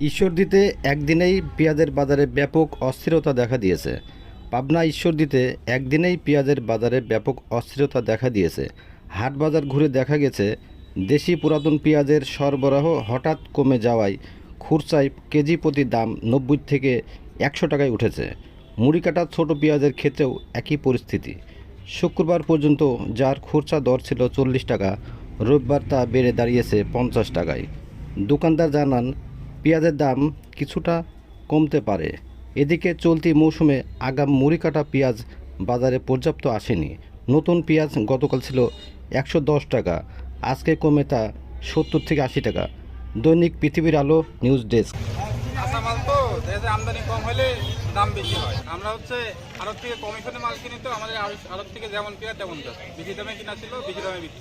ঈশ্বরদীতে একদিনেই পেঁয়াজের বাজারে ব্যাপক অস্থিরতা দেখা দিয়েছে। পাবনা ঈশ্বরদীতে একদিনেই পেঁয়াজের বাজারে ব্যাপক অস্থিরতা দেখা দিয়েছে। হাট বাজার ঘুরে দেখা গেছে, দেশি পুরাতন পেঁয়াজের সরবরাহ হঠাৎ কমে যাওয়ায় খুরসায় কেজি প্রতি দাম নব্বই থেকে একশো টাকায় উঠেছে। মুড়ি কাটা ছোটো পেঁয়াজের ক্ষেত্রেও একই পরিস্থিতি। শুক্রবার পর্যন্ত যার খুরসা দর ছিল চল্লিশ টাকা, রোববার তা বেড়ে দাঁড়িয়েছে পঞ্চাশ টাকায়। দোকানদার জানান পেঁয়াজের দাম কিছুটা কমতে পারে। এদিকে চলতি মৌসুমে আগাম মুড়ি কাটা পেঁয়াজ বাজারে পর্যাপ্ত আসেনি। নতুন পেঁয়াজ গতকাল ছিল একশো দশ টাকা, আজকে কমে তা সত্তর থেকে আশি টাকা। দৈনিক পৃথিবীর আলো নিউজ ডেস্ক। আমরা হচ্ছে আড়ত থেকে কমিশনে মাল তো আমাদের আড়ত থেকে যেমন তেমন বেশি দামে কিনা ছিল, বেশি দামে বিক্রি